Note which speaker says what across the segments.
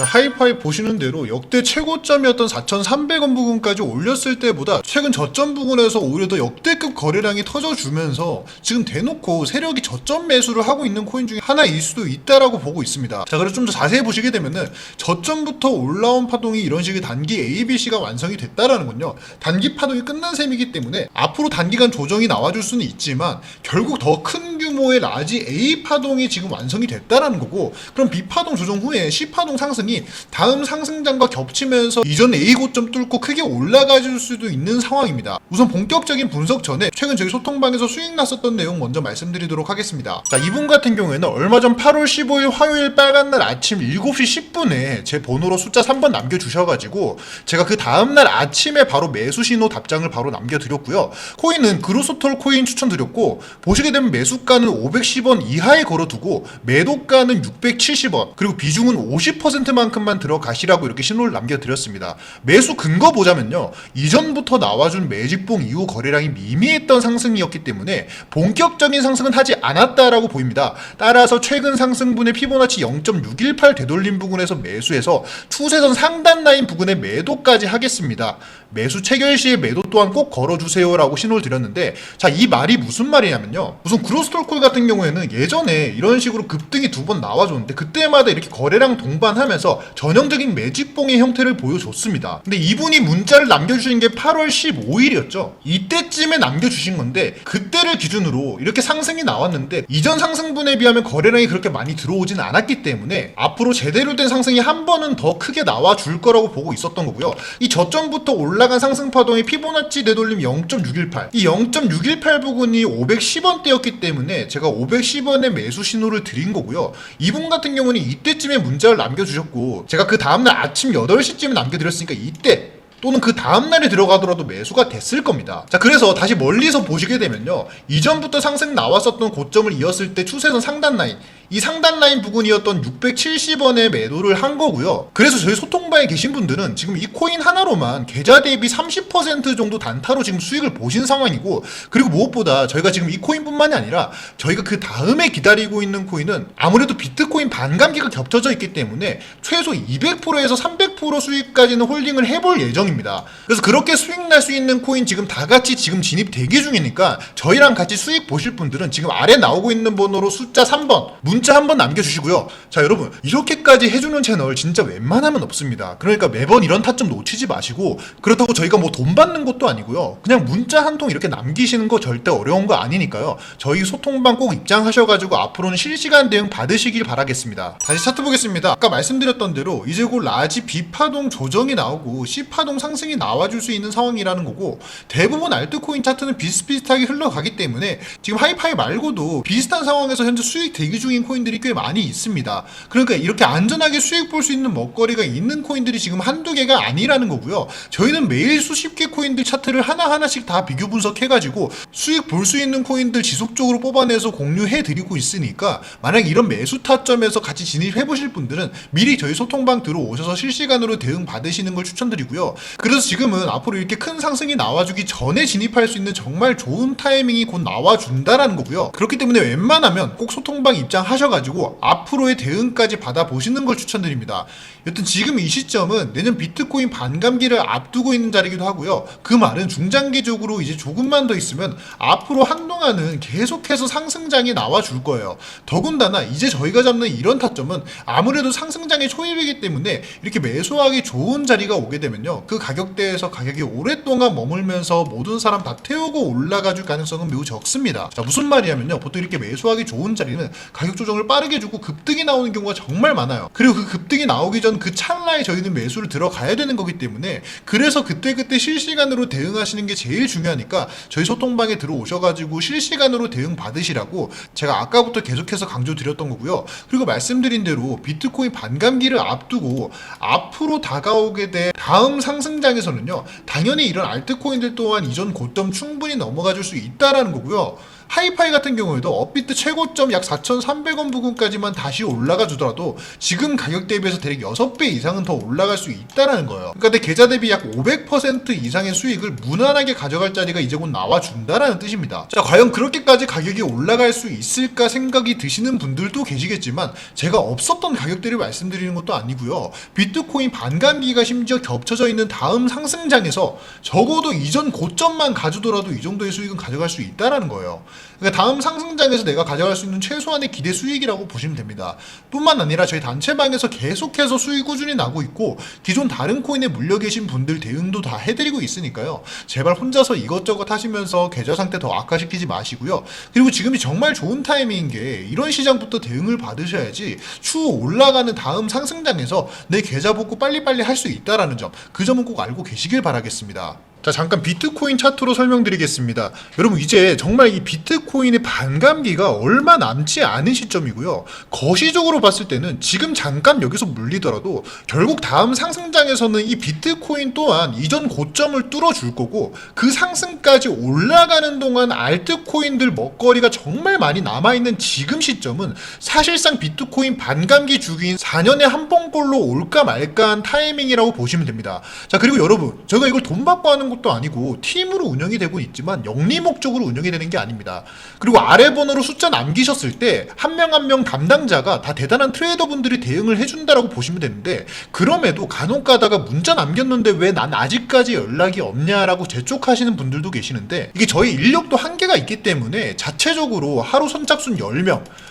Speaker 1: 자, 하이파이 보시는 대로 역대 최고점이었던 4,300원 부근까지 올렸을 때보다 최근 저점 부근에서 오히려 더 역대급 거래량이 터져주면서 지금 대놓고 세력이 저점 매수를 하고 있는 코인 중에 하나일 수도 있다라고 보고 있습니다. 자, 그래서 좀 더 자세히 보시게 되면은 저점부터 올라온 파동이 이런 식의 단기 ABC가 완성이 됐다라는 건요. 단기 파동이 끝난 셈이기 때문에 앞으로 단기간 조정이 나와줄 수는 있지만 결국 더 큰 규모의 라지 A 파동이 지금 완성이 됐다라는 거고 그럼 B 파동 조정 후에 C 파동 상승이 다음 상승장과 겹치면서 이전 A 고점 뚫고 크게 올라가 줄 수도 있는 상황입니다. 우선 본격적인 분석 전에 최근 저희 소통방에서 수익 났었던 내용 먼저 말씀드리도록 하겠습니다. 자, 이분 같은 경우에는 얼마 전 8월 15일 화요일 빨간 날 아침 7시 10분에 제 번호로 숫자 3번 남겨주셔가지고 제가 그 다음날 아침에 바로 매수 신호 답장을 바로 남겨드렸고요. 코인은 그루소톨 코인 추천드렸고 보시게 되면 매수가는 510원 이하에 걸어두고 매도가는 670원 그리고 비중은 50%만 큼만 들어가시라고 이렇게 신호를 남겨드렸습니다. 매수 근거 보자면요. 이전부터 나와준 매집봉 이후 거래량이 미미했던 상승이었기 때문에 본격적인 상승은 하지 않았다라고 보입니다. 따라서 최근 상승분의 피보나치 0.618 되돌림 부근에서 매수해서 추세선 상단 라인 부근에 매도까지 하겠습니다. 매수 체결 시에 매도 또한 꼭 걸어주세요라고 신호를 드렸는데 자 이 말이 무슨 말이냐면요 우선 그로스톨콜 같은 경우에는 예전에 이런 식으로 급등이 두 번 나와줬는데 그때마다 이렇게 거래량 동반하면서 전형적인 매직봉의 형태를 보여줬습니다 근데 이분이 문자를 남겨주신 게 8월 15일이었죠 이때쯤에 남겨주신 건데 그때를 기준으로 이렇게 상승이 나왔는데 이전 상승분에 비하면 거래량이 그렇게 많이 들어오진 않았기 때문에 앞으로 제대로 된 상승이 한 번은 더 크게 나와줄 거라고 보고 있었던 거고요 이 저점부터 올라간 상승 파동의 피보나치 되돌림 0.618. 이 0.618 부분이 510원대였기 때문에 제가 510원의 매수 신호를 드린 거고요. 이분 같은 경우는 이때쯤에 문자를 남겨주셨고 제가 그 다음날 아침 8시쯤에 남겨드렸으니까 이때 또는 그 다음날에 들어가더라도 매수가 됐을 겁니다. 자, 그래서 다시 멀리서 보시게 되면요. 이전부터 상승 나왔었던 고점을 이었을 때 추세선 상단 라인, 이 상단 라인 부근이었던 670원에 매도를 한 거고요. 그래서 저희 소통방에 계신 분들은 지금 이 코인 하나로만 계좌 대비 30% 정도 단타로 지금 수익을 보신 상황이고, 그리고 무엇보다 저희가 지금 이 코인뿐만이 아니라 저희가 그 다음에 기다리고 있는 코인은 아무래도 비트코인 반감기가 겹쳐져 있기 때문에 최소 200%에서 300% 수익까지는 홀딩을 해볼 예정입니다. 그래서 그렇게 수익 날 수 있는 코인 지금 다 같이 지금 진입 대기 중이니까 저희랑 같이 수익 보실 분들은 지금 아래 나오고 있는 번호로 숫자 3번 문자 한번 남겨주시고요. 자 여러분 이렇게까지 해주는 채널 진짜 웬만하면 없습니다. 그러니까 매번 이런 타점 놓치지 마시고 그렇다고 저희가 뭐 돈 받는 것도 아니고요. 그냥 문자 한 통 이렇게 남기시는 거 절대 어려운 거 아니니까요. 저희 소통방 꼭 입장하셔가지고 앞으로는 실시간 대응 받으시길 바라겠습니다. 다시 차트 보겠습니다. 아까 말씀드렸던 대로 이제 곧 라지 B파동 조정이 나오고 C파동 상승이 나와줄 수 있는 상황이라는 거고 대부분 알트코인 차트는 비슷비슷하게 흘러가기 때문에 지금 하이파이 말고도 비슷한 상황에서 현재 수익 대기 중인 코인들이 꽤 많이 있습니다. 그러니까 이렇게 안전하게 수익 볼 수 있는 먹거리가 있는 코인들이 지금 한두 개가 아니라는 거고요. 저희는 매일 수십 개 코인들 차트를 하나하나씩 다 비교 분석해가지고 수익 볼 수 있는 코인들 지속적으로 뽑아내서 공유해 드리고 있으니까 만약 이런 매수 타점에서 같이 진입해 보실 분들은 미리 저희 소통방 들어오셔서 실시간으로 대응 받으시는 걸 추천드리고요. 그래서 지금은 앞으로 이렇게 큰 상승이 나와주기 전에 진입할 수 있는 정말 좋은 타이밍이 곧 나와준다라는 거고요. 그렇기 때문에 웬만하면 꼭 소통방 입장 하셔가지고 앞으로의 대응까지 받아보시는 걸 추천드립니다. 여튼 지금 이 시점은 내년 비트코인 반감기를 앞두고 있는 자리기도 하고요. 그 말은 중장기적으로 이제 조금만 더 있으면 앞으로 한동안은 계속해서 상승장이 나와줄 거예요. 더군다나 이제 저희가 잡는 이런 타점은 아무래도 상승장의 초입이기 때문에 이렇게 매수하기 좋은 자리가 오게 되면요. 그 가격대에서 가격이 오랫동안 머물면서 모든 사람 다 태우고 올라가 줄 가능성은 매우 적습니다. 자, 무슨 말이냐면요. 보통 이렇게 매수하기 좋은 자리는 가격 조 정을 빠르게 주고 급등이 나오는 경우가 정말 많아요. 그리고 그 급등이 나오기 전 그 찰나에 저희는 매수를 들어가야 되는 거기 때문에 그래서 그때그때 실시간으로 대응하시는 게 제일 중요하니까 저희 소통방에 들어오셔가지고 실시간으로 대응 받으시라고 제가 아까부터 계속해서 강조드렸던 거고요. 그리고 말씀드린 대로 비트코인 반감기를 앞두고 앞으로 다가오게 될 다음 상승장에서는요. 당연히 이런 알트코인들 또한 이전 고점 충분히 넘어가 줄 수 있다라는 거고요. 하이파이 같은 경우에도 업비트 최고점 약 4,300원 부근까지만 다시 올라가 주더라도 지금 가격 대비해서 대략 6배 이상은 더 올라갈 수 있다라는 거예요. 그러니까 내 계좌 대비 약 500% 이상의 수익을 무난하게 가져갈 자리가 이제 곧 나와 준다라는 뜻입니다. 자, 과연 그렇게까지 가격이 올라갈 수 있을까 생각이 드시는 분들도 계시겠지만 제가 없었던 가격대를 말씀드리는 것도 아니고요. 비트코인 반감기가 심지어 겹쳐져 있는 다음 상승장에서 적어도 이전 고점만 가져더라도 이 정도의 수익은 가져갈 수 있다라는 거예요. 그러니까 다음 상승장에서 내가 가져갈 수 있는 최소한의 기대 수익이라고 보시면 됩니다. 뿐만 아니라 저희 단체방에서 계속해서 수익 꾸준히 나고 있고 기존 다른 코인에 물려 계신 분들 대응도 다 해드리고 있으니까요. 제발 혼자서 이것저것 하시면서 계좌 상태 더 악화시키지 마시고요. 그리고 지금이 정말 좋은 타이밍인 게 이런 시장부터 대응을 받으셔야지 추후 올라가는 다음 상승장에서 내 계좌 복구 빨리빨리 할 수 있다라는 점, 그 점은 꼭 알고 계시길 바라겠습니다. 자, 잠깐 비트코인 차트로 설명드리겠습니다. 여러분, 이제 정말 이 비트코인의 반감기가 얼마 남지 않은 시점이고요. 거시적으로 봤을 때는 지금 잠깐 여기서 물리더라도 결국 다음 상승장에서는 이 비트코인 또한 이전 고점을 뚫어줄 거고 그 상승까지 올라가는 동안 알트코인들 먹거리가 정말 많이 남아있는 지금 시점은 사실상 비트코인 반감기 주기인 4년에 한 번꼴로 올까 말까 한 타이밍이라고 보시면 됩니다. 자, 그리고 여러분, 제가 이걸 돈 받고 하는 것도 아니고 팀으로 운영이 되고 있지만 영리 목적으로 운영이 되는 게 아닙니다. 그리고 아래 번호로 숫자 남기셨을 때 한 명 한 명 담당자가 다 대단한 트레이더 분들이 대응을 해준다라고 보시면 되는데 그럼에도 간혹 가다가 문자 남겼는데 왜 난 아직까지 연락이 없냐라고 재촉하시는 분들도 계시는데 이게 저희 인력도 한계가 있기 때문에 자체적으로 하루 선착순 10명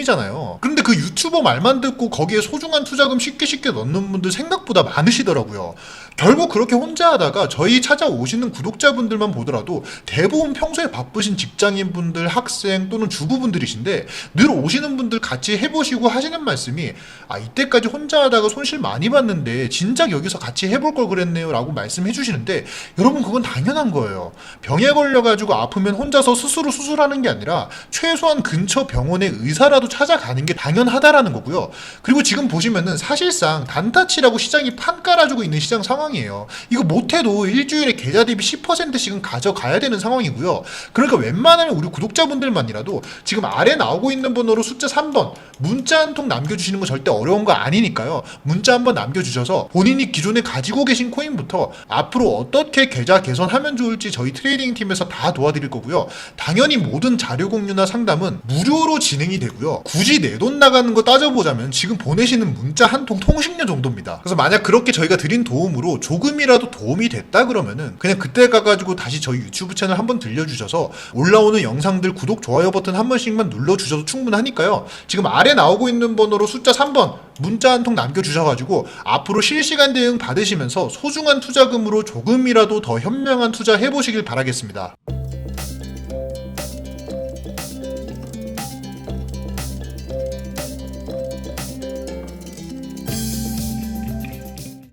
Speaker 1: 이잖아요. 그런데 그 유튜버 말만 듣고 거기에 소중한 투자금 쉽게 쉽게 넣는 분들 생각보다 많으시더라고요. 결국 그렇게 혼자 하다가 저희 찾아오시는 구독자분들만 보더라도 대부분 평소에 바쁘신 직장인분들, 학생 또는 주부분들이신데 늘 오시는 분들 같이 해보시고 하시는 말씀이 아 이때까지 혼자 하다가 손실 많이 봤는데 진작 여기서 같이 해볼 걸 그랬네요 라고 말씀해 주시는데 여러분 그건 당연한 거예요. 병에 걸려가지고 아프면 혼자서 스스로 수술하는 게 아니라 최소한 근처 병원의 의사라도 찾아가는 게 당연하다라는 거고요. 그리고 지금 보시면은 사실상 단타치라고 시장이 판 깔아주고 있는 시장 상황이에요. 이거 못해도 일주일에 계좌 대비 10%씩은 가져가야 되는 상황이고요. 그러니까 웬만하면 우리 구독자분들만이라도 지금 아래 나오고 있는 번호로 숫자 3번 문자 한 통 남겨주시는 거 절대 어려운 거 아니니까요. 문자 한번 남겨주셔서 본인이 기존에 가지고 계신 코인부터 앞으로 어떻게 계좌 개선하면 좋을지 저희 트레이딩 팀에서 다 도와드릴 거고요. 당연히 모든 자료 공유나 상담은 무료로 진행이 되고요. 굳이 내 돈 나가는 거 따져보자면 지금 보내시는 문자 한 통 통신료 정도입니다. 그래서 만약 그렇게 저희가 드린 도움으로 조금이라도 도움이 됐다 그러면은 그냥 그때 가가지고 다시 저희 유튜브 채널 한번 들려주셔서 올라오는 영상들 구독 좋아요 버튼 한 번씩만 눌러주셔도 충분하니까요. 지금 아래 나오고 있는 번호로 숫자 3번 문자 한 통 남겨주셔가지고 앞으로 실시간 대응 받으시면서 소중한 투자금으로 조금이라도 더 현명한 투자 해보시길 바라겠습니다.